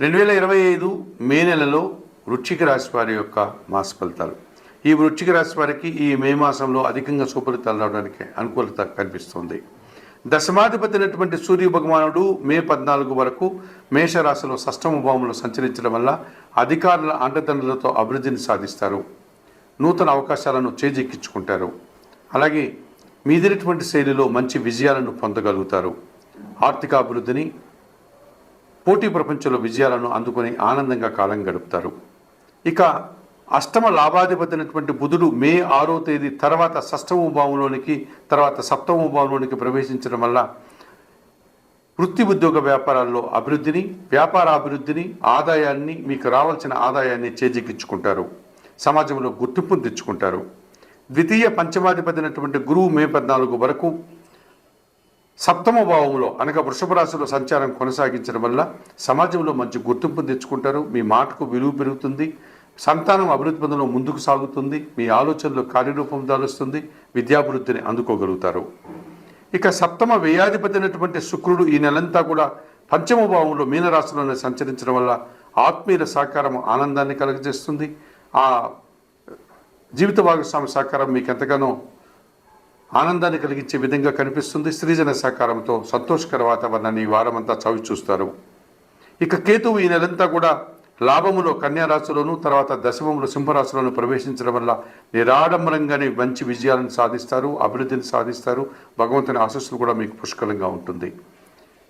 రెండు వేల ఇరవై ఐదు మే నెలలో వృశ్చిక రాశి వారి యొక్క మాస ఫలితాలు. ఈ వృశ్చిక రాశి వారికి ఈ మే మాసంలో అధికంగా సుఫలితాలు రావడానికి అనుకూలత కనిపిస్తుంది. దశమాధిపతి అయినటువంటి సూర్య భగవానుడు మే పద్నాలుగు వరకు మేషరాశిలో సష్టమ భావంలో సంచరించడం వల్ల అధికారుల అండదండలతో అభివృద్ధిని సాధిస్తారు. నూతన అవకాశాలను చేజెక్కించుకుంటారు. అలాగే మీదినటువంటి శైలిలో మంచి విజయాలను పొందగలుగుతారు. ఆర్థిక అభివృద్ధిని పోటీ ప్రపంచంలో విజయాలను అందుకొని ఆనందంగా కాలం గడుపుతారు. ఇక అష్టమ లాభాధిపతినటువంటి బుధుడు మే ఆరో తేదీ తర్వాత షష్టమ భావంలోనికి తర్వాత సప్తమ భావంలోనికి ప్రవేశించడం వల్ల వృత్తి ఉద్యోగ వ్యాపారాల్లో అభివృద్ధిని వ్యాపార అభివృద్ధిని ఆదాయాన్ని మీకు రావాల్సిన ఆదాయాన్ని చేజిక్కించుకుంటారు. సమాజంలో గుర్తింపును తెచ్చుకుంటారు. ద్వితీయ పంచమాధిపతినటువంటి గురువు మే పద్నాలుగు వరకు సప్తమ భావంలో అనగా వృషభ రాశిలో సంచారం కొనసాగించడం వల్ల సమాజంలో మంచి గుర్తింపు తెచ్చుకుంటారు. మీ మాటకు విలువ పెరుగుతుంది. సంతానం అభివృద్ధి పదంలో ముందుకు సాగుతుంది. మీ ఆలోచనలు కార్యరూపం దాలుస్తుంది విద్యాభివృద్ధిని అందుకోగలుగుతారు. ఇక సప్తమ వ్యయాధిపతి అయినటువంటి శుక్రుడు ఈ నెలంతా కూడా పంచమ భావంలో మీనరాశిలోనే సంచరించడం వల్ల ఆత్మీయుల సహకారం ఆనందాన్ని కలుగజేస్తుంది. ఆ జీవిత భాగస్వామి సహకారం మీకు ఎంతగానో ఆనందాన్ని కలిగించే విధంగా కనిపిస్తుంది స్త్రీజన సహకారంతో సంతోషకర వాతావరణాన్ని ఈ వారమంతా చవి చూస్తారు. ఇక కేతువు ఈ నెలంతా కూడా లాభములో కన్యారాశిలోను తర్వాత దశమంలో సింహరాశిలోను ప్రవేశించడం వల్ల నిరాడంబరంగానే మంచి విజయాలను సాధిస్తారు అభివృద్ధిని సాధిస్తారు. భగవంతుని ఆశస్సులు కూడా మీకు పుష్కలంగా ఉంటుంది.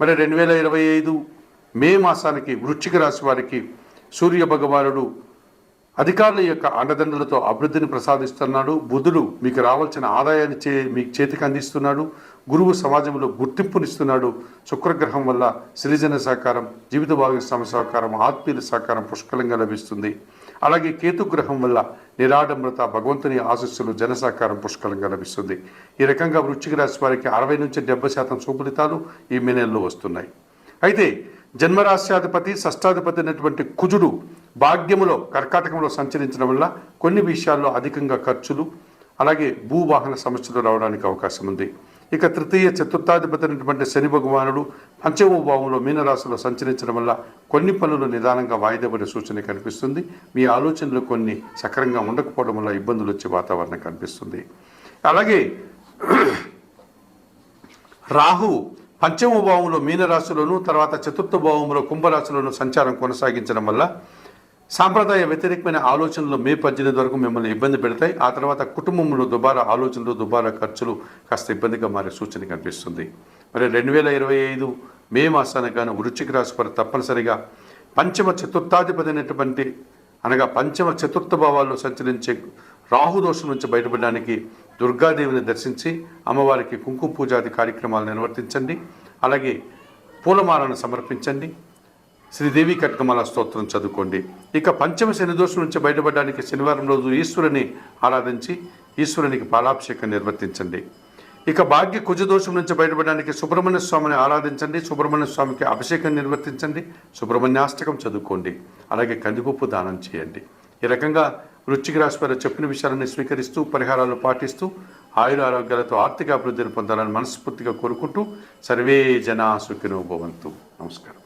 మరి రెండు వేల ఇరవై ఐదు మే మాసానికి వృశ్చిక రాశి వారికి సూర్య భగవానుడు అధికారుల యొక్క అండదండలతో అభివృద్ధిని ప్రసాదిస్తున్నాడు. బుధుడు మీకు రావాల్సిన ఆదాయాన్ని చే మీకు చేతికి అందిస్తున్నాడు. గురువు సమాజంలో గుర్తింపునిస్తున్నాడు. శుక్రగ్రహం వల్ల సిరిజన సహకారం జీవిత భాగస్వామి సహకారం ఆత్మీయుల సహకారం పుష్కలంగా లభిస్తుంది. అలాగే కేతు గ్రహం వల్ల నిరాడంబరత భగవంతుని ఆశస్సులు జన సహకారం పుష్కలంగా లభిస్తుంది. ఈ రకంగా వృశ్చిక రాశి వారికి అరవై నుంచి డెబ్బై శాతం సుఫలితాలు ఈ మే నెలలో వస్తున్నాయి. అయితే జన్మరాశ్యాధిపతి షష్టాధిపతి అయినటువంటి కుజుడు భాగ్యములో కర్కాటకంలో సంచరించడం వల్ల కొన్ని విషయాల్లో అధికంగా ఖర్చులు అలాగే భూవాహన సమస్యలు రావడానికి అవకాశం ఉంది ఇక తృతీయ చతుర్థాధిపతి అయినటువంటి శని భగవానుడు పంచమ భావంలో మీనరాశిలో సంచరించడం వల్ల కొన్ని పనులు నిదానంగా వాయిదాపడే సూచన కనిపిస్తుంది. మీ ఆలోచనలు కొన్ని సక్రంగా ఉండకపోవడం వల్ల ఇబ్బందులు వచ్చే వాతావరణం కనిపిస్తుంది. అలాగే రాహు పంచమ భావంలో మీనరాశిలోను తర్వాత చతుర్థ భావంలో కుంభరాశిలోను సంచారం కొనసాగించడం వల్ల సాంప్రదాయ వ్యతిరేకమైన ఆలోచనలు మే పద్దెనిమిది వరకు మిమ్మల్ని ఇబ్బంది పెడతాయి. ఆ తర్వాత కుటుంబంలో దుబారా ఆలోచనలు దుబారా ఖర్చులు కాస్త ఇబ్బందిగా మారే సూచన కనిపిస్తుంది. మరి రెండు వేల ఇరవై ఐదు మే మాసానికి గాను వృశ్చిక రాశి వారు తప్పనిసరిగా పంచమ చతుర్థాధిపతి అయినటువంటి అనగా పంచమ చతుర్థ భావాల్లో సంచరించే రాహు దోషం నుంచి బయటపడడానికి దుర్గాదేవిని దర్శించి అమ్మవారికి కుంకుమ పూజాది కార్యక్రమాలు నిర్వర్తించండి. అలాగే పూలమాలను సమర్పించండి. శ్రీదేవి కట్కమాల స్తోత్రం చదువుకోండి. ఇక పంచమ శని దోషం నుంచి బయటపడడానికి శనివారం రోజు ఈశ్వరుని ఆరాధించి ఈశ్వరునికి పాలాభిషేకం నిర్వర్తించండి. ఇక భాగ్య కుజదోషం నుంచి బయటపడడానికి సుబ్రహ్మణ్య స్వామిని ఆరాధించండి. సుబ్రహ్మణ్య స్వామికి అభిషేకం నిర్వర్తించండి. సుబ్రహ్మణ్యాష్టకం చదువుకోండి. అలాగే కందిపప్పు దానం చేయండి. ఈ రకంగా వృచ్చిక రాశి వారు చెప్పిన విషయాలను స్వీకరిస్తూ పరిహారాలు పాటిస్తూ ఆయుర ఆరోగ్యాలతో ఆర్థిక అభివృద్ధిని పొందాలని మనస్ఫూర్తిగా కోరుకుంటూ సర్వే జనా సుఖినో భవంతు. నమస్కారం.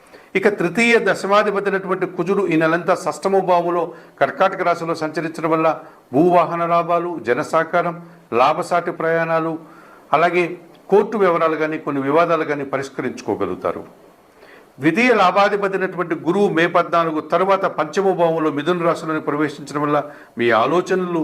ఇక తృతీయ దశమాధిపతినటువంటి కుజుడు ఈ నెలంతా షష్టమ భావంలో కర్కాటక రాశిలో సంచరించడం వల్ల భూవాహన లాభాలు జనసాకారం లాభసాటి ప్రయాణాలు అలాగే కోర్టు వివరాలు కానీ కొన్ని వివాదాలు కానీ పరిష్కరించుకోగలుగుతారు. ద్వితీయ లాభాధిపతినటువంటి గురువు మే పద్నాలుగు తరువాత పంచమ భావంలో మిథున రాశిలోని ప్రవేశించడం వల్ల మీ ఆలోచనలు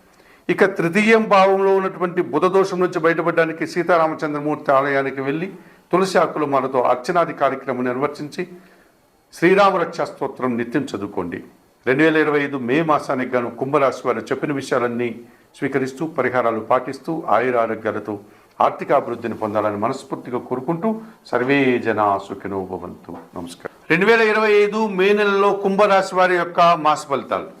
ఇక తృతీయం భావంలో ఉన్నటువంటి బుధ దోషం నుంచి బయటపడడానికి సీతారామచంద్రమూర్తి ఆలయానికి వెళ్ళి తులసి ఆకులు మాలతో అర్చనాది కార్యక్రమం నిర్వర్తించి శ్రీరామరక్షా స్తోత్రం నిత్యం చదువుకోండి. రెండు వేల ఇరవై ఐదు మే మాసానికి గాను కుంభరాశి వారు చెప్పిన విషయాలన్నీ స్వీకరిస్తూ పరిహారాలు పాటిస్తూ ఆయుర ఆరోగ్యాలతో ఆర్థిక అభివృద్ధిని పొందాలని మనస్ఫూర్తిగా కోరుకుంటూ సర్వే జన సుఖినో భవంతు. నమస్కారం. రెండు వేల ఇరవై ఐదు మే నెలలో కుంభరాశి వారి యొక్క మాస ఫలితాలు.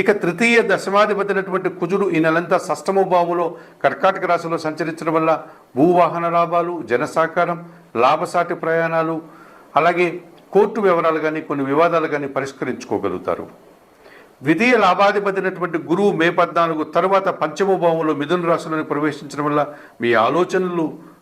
ఇక తృతీయ దశమాధిపతి అయినటువంటి కుజుడు ఈ నెలంతా షష్టమ భావంలో కర్కాటక రాశిలో సంచరించడం వల్ల భూవాహన లాభాలు జనసాకారం లాభసాటి ప్రయాణాలు అలాగే కోర్టు వివరాలు కానీ కొన్ని వివాదాలు కానీ పరిష్కరించుకోగలుగుతారు. ద్వితీయ లాభాధిపతి అయినటువంటి గురువు మే పద్నాలుగు తర్వాత పంచమ భావంలో మిథున రాశిలోని ప్రవేశించడం వల్ల మీ ఆలోచనలు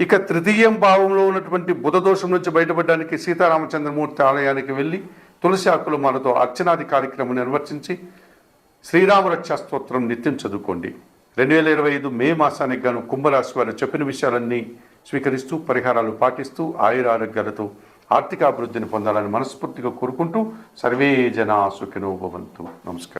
ఇక తృతీయం భావంలో ఉన్నటువంటి బుధ దోషం నుంచి బయటపడడానికి సీతారామచంద్రమూర్తి ఆలయానికి వెళ్ళి తులసి ఆకులు మనతో అర్చనాది కార్యక్రమం నిర్వర్తించి శ్రీరామరక్షా స్తోత్రం నిత్యం చదువుకోండి. రెండు వేల ఇరవై ఐదు మే మాసానికి గాను కుంభరాశి వారు చెప్పిన విషయాలన్నీ స్వీకరిస్తూ పరిహారాలు పాటిస్తూ ఆయుర ఆరోగ్యాలతో ఆర్థిక అభివృద్ధిని పొందాలని మనస్ఫూర్తిగా కోరుకుంటూ సర్వే జనా సుఖినోభవంతు నమస్కారం.